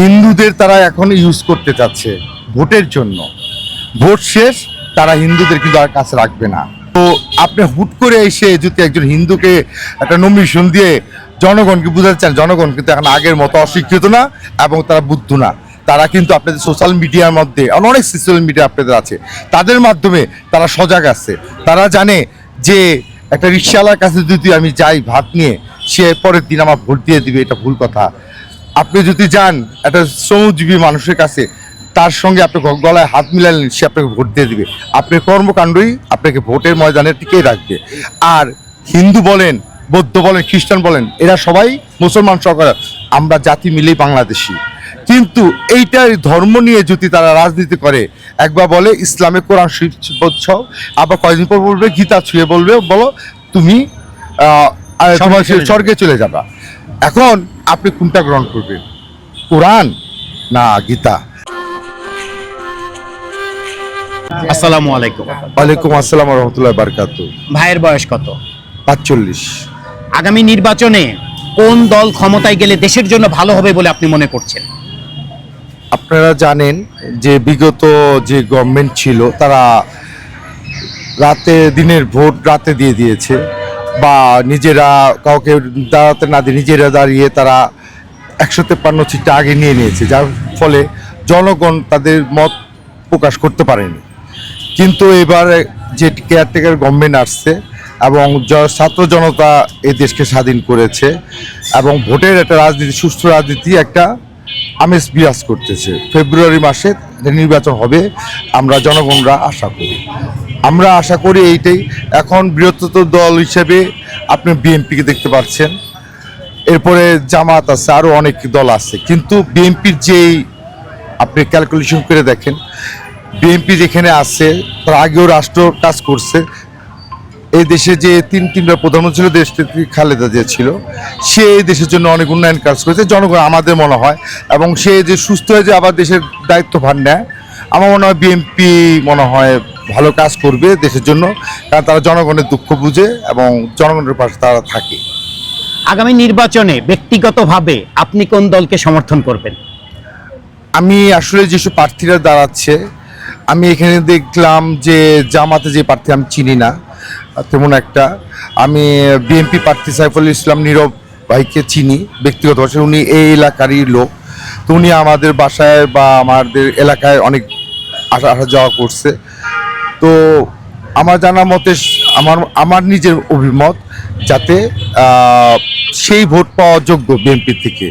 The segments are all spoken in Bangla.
হিন্দুদের তারা এখন ইউজ করতে চাচ্ছে ভোটের জন্য। ভোট শেষ, তারা হিন্দুদের কিন্তু আর কাছে রাখবে না। তো আপনি হুট করে এসে যদি একজন হিন্দুকে একটা নমিশন দিয়ে জনগণকে বুঝাতে চান, জনগণ কিন্তু এখন আগের মতো অশিক্ষিত না এবং তারা বুদ্ধ না। তারা কিন্তু আপনাদের সোশ্যাল মিডিয়ার মধ্যে অনেক সোশ্যাল মিডিয়া আপনাদের আছে। তাদের মাধ্যমে তারা সজাগ আছে। তারা জানে যে একটা রিক্সাওয়ালার কাছে যদি আমি যাই ভাত নিয়ে, সে পরের দিন আমার ভোট দিয়ে দিবে, এটা ভুল কথা। আপনি যদি যান একটা শ্রমজীবী মানুষের কাছে তার সঙ্গে আপনি গলায় হাত মিলালেন সে আপনাকে ভোট দিয়ে দিবে। আপনার কর্মকাণ্ডই আপনাকে ভোটের ময়দানে টিকেই রাখবে। আর হিন্দু বলেন বৌদ্ধ বলেন খ্রিস্টান বলেন এরা সবাই মুসলমান সরকার আমরা জাতি মিলেই বাংলাদেশি। কিন্তু এইটার ধর্ম নিয়ে যদি তারা রাজনীতি করে একবার বলে ইসলামে কোরআন শরীফ বলছাও আবার কয়েকদিন পর বলবে গীতা ছুঁয়ে বলবে বলো তুমি। স্বর্গে চলে যাবা। এখন আপনি কোনটা গ্রহণ করবেন? কোরআন না গীতা? আসসালামু আলাইকুম। ওয়ালাইকুম আসসালাম রহমতুল্লাহ বারকাত। ভাইয়ের বয়স কত? পাঁচচল্লিশ। আগামী নির্বাচনে কোন দল ক্ষমতায় গেলে দেশের জন্য ভালো হবে বলে আপনি মনে করছেন? আপনারা জানেন যে বিগত যে গভর্নমেন্ট ছিল তারা রাতে দিনের ভোট রাতে দিয়ে দিয়েছে। বা নিজেরা কাউকে দাঁড়াতে না দিয়ে নিজেরা দাঁড়িয়ে তারা একশো তেপ্পান্ন সিটটা আগে নিয়ে নিয়েছে, যার ফলে জনগণ তাদের মত প্রকাশ করতে পারেনি। কিন্তু এবার যে কেয়ারটেকার গভর্নমেন্ট আসছে এবং ছাত্র জনতা এই দেশকে স্বাধীন করেছে এবং ভোটের একটা রাজনীতি, সুস্থ রাজনীতি একটা আমেজ বিরাজ করতেছে। ফেব্রুয়ারি মাসে নির্বাচন হবে, আমরা জনগণরা আশা করি। আমরা আশা করি এইটাই। এখন বৃহত্তর দল হিসেবে আপনি বিএনপিকে দেখতে পাচ্ছেন। এরপরে জামাত আছে আরও অনেক দল আছে। কিন্তু বিএনপির যেই আপনি ক্যালকুলেশন করে দেখেন, বিএনপি যেখানে আছে, তার আগেও রাষ্ট্র কাজ করছে। এই দেশে যে তিন তিনটা প্রধানমন্ত্রী ছিল, দেশ খালেদা যে ছিল, সে এই দেশের জন্য অনেক উন্নয়ন কাজ করেছে। জনগণ আমাদের মনে হয়, এবং সে যে সুস্থ হয়ে যে আবার দেশের দায়িত্বভার নেয়, আমার মনে হয় বিএনপি মনে হয় ভালো কাজ করবে দেশের জন্য কারণ তারা জনগণের দুঃখ বুঝে এবং জনগণের পাশে তারা থাকে। আগামী নির্বাচনে ব্যক্তিগতভাবে আপনি কোন দলকে সমর্থন করবেন? আমি আসলে যেসব প্রার্থীরা দাঁড়াচ্ছে আমি এখানে দেখলাম যে জামাতে যে প্রার্থী আমি চিনি না তেমন একটা। আমি বিএনপি প্রার্থী সাইফুল ইসলাম নীরব ভাইকে চিনি ব্যক্তিগতভাবে উনি এই এলাকারই লোক। তো উনি আমাদের বাসায় বা আমাদের এলাকায় অনেক আসা আসা যাওয়া করছে। তো আমার জানা মতে আমার আমার নিজের অভিমত যাতে সেই ভোট পাওয়া যোগ্য বিএনপি থেকে।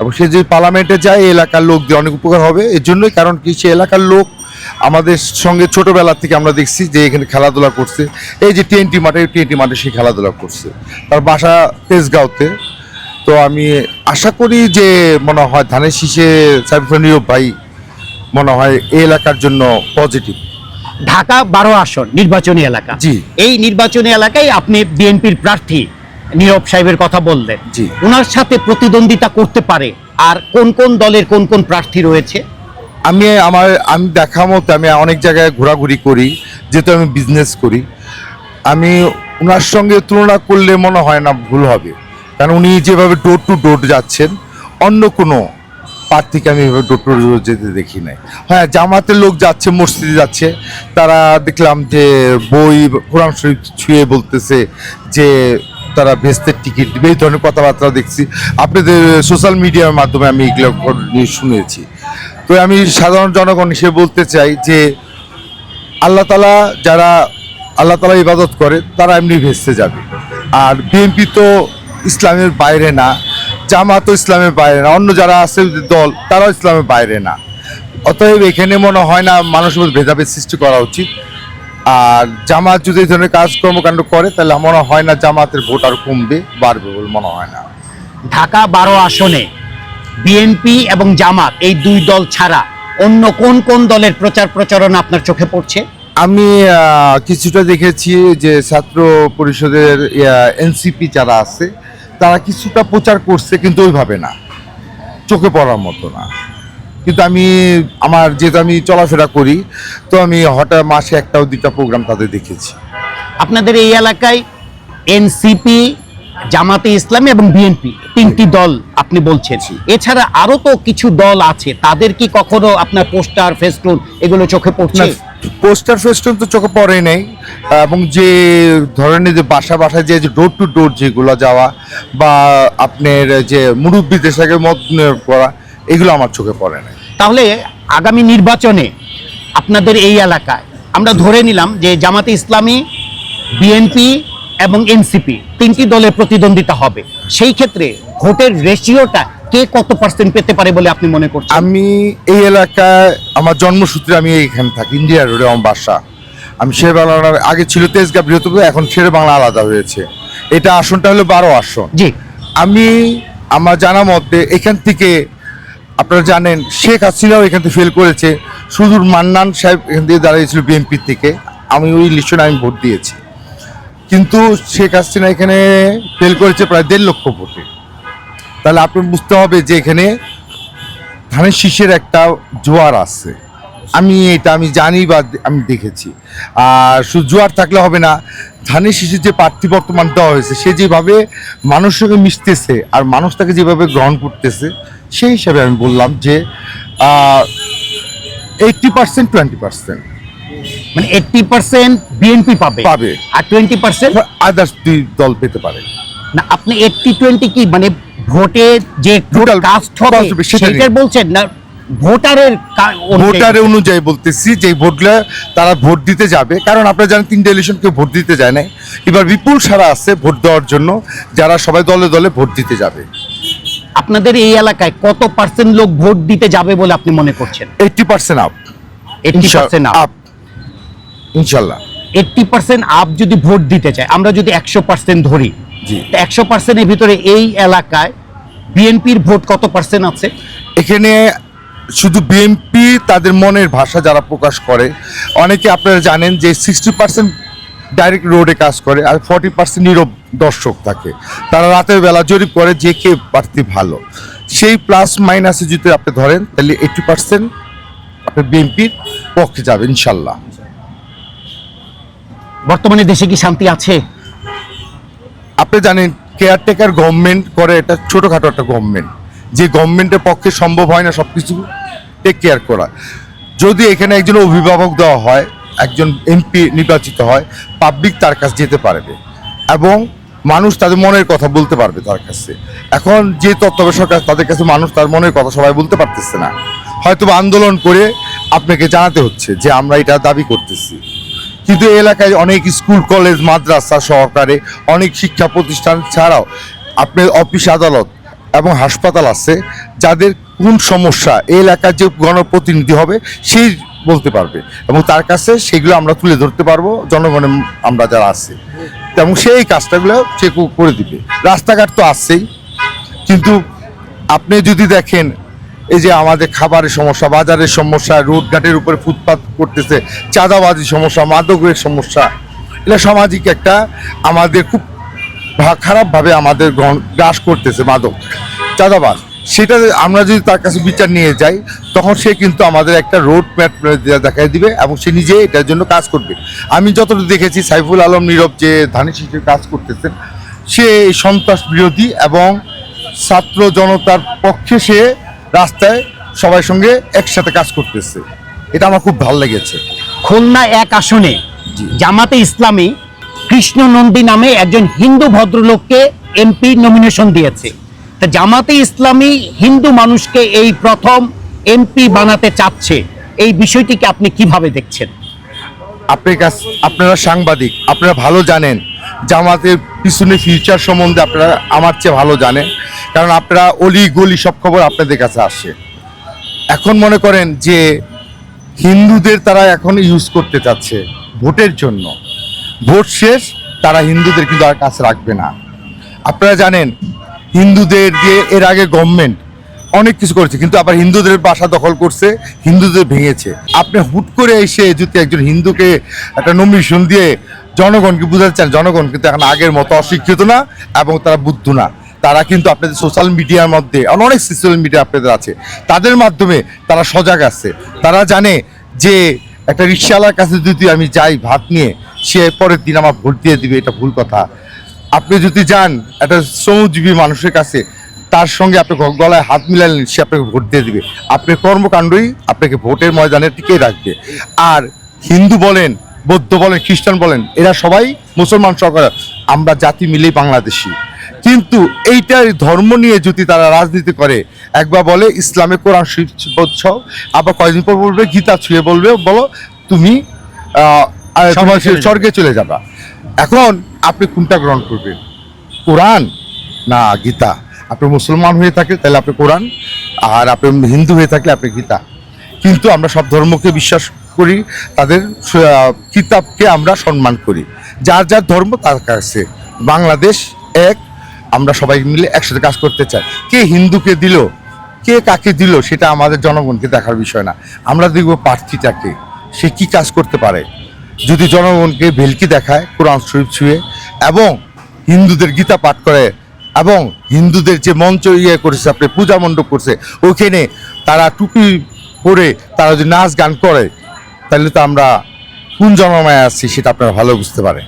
এবং সে যদি পার্লামেন্টে যায় এলাকার দিয়ে অনেক উপকার হবে। এর জন্যই কারণ কি, সে এলাকার লোক আমাদের সঙ্গে ছোটবেলা থেকে আমরা দেখছি যে এখানে খেলাধুলা করছে। এই যে টিএনটি মাঠে টিএনটি মাঠে সে খেলাধুলা করছে। তার বাসা তেজগাঁওতে। তো আমি আশা করি যে মনে হয় ধানের শীষে সাইফুল ভাই মনে হয় এই এলাকার জন্য পজিটিভ ঢাকা বারো আসন নির্বাচনী এলাকা। জি। এই নির্বাচনী এলাকায় আপনি বিএনপির প্রার্থী নীরব সাহেবের কথা বললেন। জি। ওনার সাথে প্রতিদ্বন্দ্বিতা করতে পারে। আর কোন কোন দলের কোন কোন প্রার্থী রয়েছে? আমি আমার আমি দেখা মতো আমি অনেক জায়গায় ঘোরাঘুরি করি যেহেতু আমি বিজনেস করি। আমি ওনার সঙ্গে তুলনা করলে মনে হয় না ভুল হবে। কারণ উনি যেভাবে ডোর টু ডোর যাচ্ছেন অন্য কোনো প্রার্থীকে আমি এভাবে ডোর যেতে দেখি নাই। হ্যাঁ জামাতের লোক যাচ্ছে, মসজিদে যাচ্ছে। তারা দেখলাম যে বই, কোরআন শরীফ ছুঁয়ে বলতেছে যে তারা ভেস্তের টিকিট এই ধরনের কথাবার্তা দেখছি। আপনাদের সোশ্যাল মিডিয়ার মাধ্যমে আমি এগুলো নিয়ে শুনেছি। তো আমি সাধারণ জনগণ হিসেবে বলতে চাই যে আল্লাহ তালা যারা, আল্লাহ তালা ইবাদত করে, তারা এমনি ভেস্তে যাবে। আর বিএনপি তো ইসলামের বাইরে না। জামাতও ইসলামের বাইরে না অন্য যারা আছে দল তারাও ইসলামের বাইরে না। অতএব এখানে মনে হয় না মানুষের মধ্যে ভেদাভেদ সৃষ্টি করা উচিত। আর জামাত যদি এই ধরনের কাজ কর্মকাণ্ড করে তাহলে মনে হয় না জামাতের ভোট আর কমবে বাড়বে বলে মনে হয় না। ঢাকা বারো আসনে বিএনপি এবং জামাত এই দুই দল ছাড়া অন্য কোন কোন দলের প্রচার প্রচারণা আপনার চোখে পড়ছে? আমি কিছুটা দেখেছি যে ছাত্র পরিষদের এনসিপি যারা আছে তারা কিছুটা প্রচার করছে কিন্তু ওইভাবে না। চোখে পড়ার মতো না। কিন্তু আমি আমার যেহেতু আমি চলাফেরা করি তো আমি হঠাৎ মাসে একটা দুইটা প্রোগ্রাম তাদের দেখেছি। আপনাদের এই এলাকায় এনসিপি জামাতে ইসলামী এবং বিএনপি তিনটি দল আপনি বলছেন। এছাড়া আরও তো কিছু দল আছে তাদের কি কখনো আপনার পোস্টার ফেস্টুন এগুলো চোখে পড়ছে? পোস্টার ফেস্টুন তো চোখে পড়ে নেই। এবং যে ধরনের যে বাসা বাসায় যে ডোর টু ডোর যেগুলো যাওয়া বা আপনার যে মুরব্বীদের সাথে মত করা, এগুলো আমার চোখে পড়ে না তাহলে আগামী নির্বাচনে আপনাদের এই এলাকায় আমরা ধরে নিলাম যে জামাতে ইসলামী, বিএনপি এবং এনসিপি তিনটি দলের প্রতিদ্বন্দ্বিতা হবে। সেই ক্ষেত্রে ভোটের রেশিওটা কে কত পার্সেন্ট পেতে পারে বলে আপনি মনে করছেন? আমি এই এলাকায় আমার জন্মসূত্রে আমি এইখানে থাকি ইন্ডিয়া রোডে আমার বাসা। আমি শের বাংলার আগে ছিল তেজগা বৃহত্তর এখন শের বাংলা আলাদা হয়েছে। এটা আসনটা হলো বারো আসন। জি। আমি আমার জানা মতে এখান থেকে আপনারা জানেন শেখ হাসিনাও এখান থেকে ফেল করেছে। সুদূর মান্নান সাহেব এখান থেকে দাঁড়িয়েছিল বিএনপির থেকে। আমি ওই ইলেকশনে আমি ভোট দিয়েছি। কিন্তু শেখ হাসিনা এখানে ফেল করেছে প্রায় দেড় লক্ষ ভোটে। তাহলে আপনি বুঝতে হবে যে এখানে ধানের শীষের একটা জোয়ার আছে। আমি এটা আমি জানি বা আমি দেখেছি। আর শুধু জোয়ার থাকলে হবে না ধানের শীষের যে প্রার্থী বর্তমান দেওয়া হয়েছে সে যেভাবে মানুষের সঙ্গে মিশতেছে আর মানুষ তাকে যেভাবে গ্রহণ করতেছে সেই হিসাবে আমি বললাম যে এইটটি পার্সেন্ট টোয়েন্টি পার্সেন্ট মানে এইটটি পার্সেন্ট বিএনপি পাবে। পাবে। আর টোয়েন্টি পার্সেন্ট আদার্স দুই দল পেতে পারে। না আপনি এইটটি টোয়েন্টি কি মানে ভোটে যে কাস্ট হবে। সেটার বলছেন না ভোটারের কা- অনুযায়ী? বলতেছি যে ভোটগুলো তারা ভোট দিতে যাবে। কারণ আপনারা জানেন তিনটে ইলেকশন কেউ ভোট দিতে যায় নাই। এবার বিপুল সারা আছে ভোট দেওয়ার জন্য যারা সবাই দলে দলে ভোট দিতে যাবে। আপনাদের এই এলাকায় কত পার্সেন্ট লোক ভোট দিতে যাবে বলে আপনি মনে করছেন? Eighty percent up eighty percent up ইনশাল্লাহ। এইটটি পার্সেন্ট আপ যদি ভোট দিতে চায় আমরা যদি একশো পার্সেন্ট ধরি একশো পার্সেন্টের ভিতরে এই এলাকায় বিএনপির ভোট কত পার্সেন্ট আছে? এখানে শুধু বিএনপি তাদের মনের ভাষা যারা প্রকাশ করে অনেকে আপনারা জানেন যে সিক্সটি পার্সেন্ট ডাইরেক্ট রোডে কাজ করে আর ফর্টি পার্সেন্ট নীরব দর্শক থাকে। তারা রাতের বেলা জরিপ করে যে কে প্রার্থী ভালো। সেই প্লাস মাইনাসে যদি আপনি ধরেন তাহলে এইটি পার্সেন্ট আপনার বিএনপির পক্ষে যাবে ইনশাল্লাহ। বর্তমানে দেশে কি শান্তি আছে? আপনি জানেন কেয়ারটেকার গভর্নমেন্ট করে এটা ছোটোখাটো একটা গভর্নমেন্ট যে গভর্নমেন্টের পক্ষে সম্ভব হয় না সব কিছু টেক কেয়ার করা। যদি এখানে একজন অভিভাবক দেওয়া হয়, একজন এমপি নির্বাচিত হয় পাবলিক তার কাছে যেতে পারবে এবং মানুষ তাদের মনের কথা বলতে পারবে তার কাছে। এখন যে তত্ত্বাবধায়ক সরকার তাদের কাছে মানুষ তার মনের কথা সবাই বলতে পারতেছে না। হয়তো আন্দোলন করে আপনাকে জানাতে হচ্ছে যে আমরা এটা দাবি করতেছি। কিন্তু এলাকায় অনেক স্কুল, কলেজ, মাদ্রাসা সহকারে অনেক শিক্ষা প্রতিষ্ঠান ছাড়াও আপনার অফিস আদালত এবং হাসপাতাল আছে, যাদের কোন সমস্যা এই এলাকার যে গণপ্রতিনিধি হবে সেই বলতে পারবে এবং তার কাছে সেগুলো আমরা তুলে ধরতে পারব, জনগণের আমরা যারা আছে। এবং সেই কাজটাগুলো সে করে দিবে। রাস্তাঘাট তো আসছেই কিন্তু আপনি যদি দেখেন এই যে আমাদের খাবারের সমস্যা, বাজারের সমস্যা, রোডঘাটের উপরে ফুটপাত করতেছে চাঁদাবাজি সমস্যা, মাদকের সমস্যা, এটা সামাজিক একটা আমাদের খুব খারাপভাবে আমাদের গ্রাস করতেছে মাদক, চাঁদাবাজ। সেটা আমরা যদি তার কাছে বিচার নিয়ে যাই, তখন সে কিন্তু আমাদের একটা রোড ম্যাপ দেখাই দিবে এবং সে নিজে এটার জন্য কাজ করবে। আমি যতটুকু দেখেছি, সাইফুল আলম নীরব যে ধানের শীষের কাজ করতেছেন, সে সন্ত্রাস বিরোধী এবং ছাত্র জনতার পক্ষে সে রাস্তায় সবাই সঙ্গে একসাথে কাজ করতেছে। এটা আমার খুব ভালো লেগেছে। খুলনা এক আসনে জামাতে ইসলামী কৃষ্ণ নন্দী নামে একজন হিন্দু ভদ্রলোককে এমপি নমিনেশন দিয়েছে। তা জামাতে ইসলামী হিন্দু মানুষকে এই প্রথম এমপি বানাতে চাচ্ছে। এই বিষয়টিকে আপনি কীভাবে দেখছেন? আপনার কাছ আপনারা সাংবাদিক আপনারা ভালো জানেন। জামাতের পিছনে ফিউচার সম্বন্ধে আপনারা আমার চেয়ে ভালো জানেন। কারণ আপনারা অলি গলি সব খবর আপনাদের কাছে আসে। এখন মনে করেন যে হিন্দুদের তারা এখন ইউজ করতে চাচ্ছে ভোটের জন্য। ভোট শেষ, তারা হিন্দুদের কিন্তু আর কাছে রাখবে না। আপনারা জানেন, হিন্দুদের দিয়ে এর আগে গভর্নমেন্ট অনেক কিছু করেছে, কিন্তু আবার হিন্দুদের বাসা দখল করছে, হিন্দুদের ভেঙেছে। আপনি হুট করে এসে যদি একজন হিন্দুকে একটা নমিনেশন দিয়ে জনগণকে বুঝাতে চান জনগণ কিন্তু এখন আগের মতো অশিক্ষিত না এবং তারা বুদ্ধ না। তারা কিন্তু আপনাদের সোশ্যাল মিডিয়ার মধ্যে অনেক সোশ্যাল মিডিয়া আপনাদের আছে। তাদের মাধ্যমে তারা সজাগ আছে। তারা জানে যে একটা রিক্সাওয়ালার কাছে যদি আমি যাই ভাত নিয়ে, সে পরের দিন আমার ভোট দিয়ে দিবে, এটা ভুল কথা। আপনি যদি যান একটা শ্রমজীবী মানুষের কাছে, তার সঙ্গে আপনি গলায় হাত মিলালেন, সে আপনাকে ভোট দিয়ে দিবে। আপনার কর্মকাণ্ডই আপনাকে ভোটের ময়দানে টিকে রাখবে। আর হিন্দু বলেন বৌদ্ধ বলেন খ্রিস্টান বলেন এরা সবাই মুসলমান সরকার আমরা জাতি মিলেই বাংলাদেশি। কিন্তু এইটার ধর্ম নিয়ে যদি তারা রাজনীতি করে একবার বলে ইসলামে কোরআন বলছাও আবার কয়েকদিন পর বলবে গীতা ছুঁয়ে বলবে বলো তুমি। স্বর্গে চলে যাবা। এখন আপনি কোনটা গ্রহণ করবেন? কোরআন না গীতা? আপনি মুসলমান হয়ে থাকে তাহলে আপনি কোরআন আর আপনি হিন্দু হয়ে থাকলে আপনি গীতা। কিন্তু আমরা সব ধর্মকে বিশ্বাস করি, তাদের কিতাবকে আমরা সম্মান করি। যার যার ধর্ম, তার কাছে। বাংলাদেশ এক, আমরা সবাই মিলে একসাথে কাজ করতে চাই। কে হিন্দুকে দিল, কে কাকে দিল, সেটা আমাদের জনগণকে দেখার বিষয় না। আমরা দেখব প্রার্থীটাকে, সে কি কাজ করতে পারে। যদি জনগণকে ভেলকি দেখায়, কোরআন শরীফ ছুঁয়ে, এবং হিন্দুদের গীতা পাঠ করে, এবং হিন্দুদের যে মঞ্চ ইয়ে করেছে, আপনি পূজা মণ্ডপ করছে, ওইখানে তারা টুপি পরে তারা যদি নাচ গান করে তাহলে তো আমরা কোন জনমায় আসছি সেটা আপনারা ভালো বুঝতে পারেন।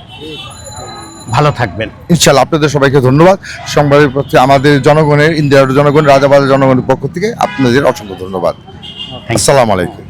ভালো থাকবেন। ইনশাল্লাহ আপনাদের সবাইকে ধন্যবাদ। সংবাদের প্রতি আমাদের জনগণের ইন্ডিয়ার জনগণ রাজাবাদের জনগণের পক্ষ থেকে আপনাদের অসংখ্য ধন্যবাদ। আসসালামু আলাইকুম।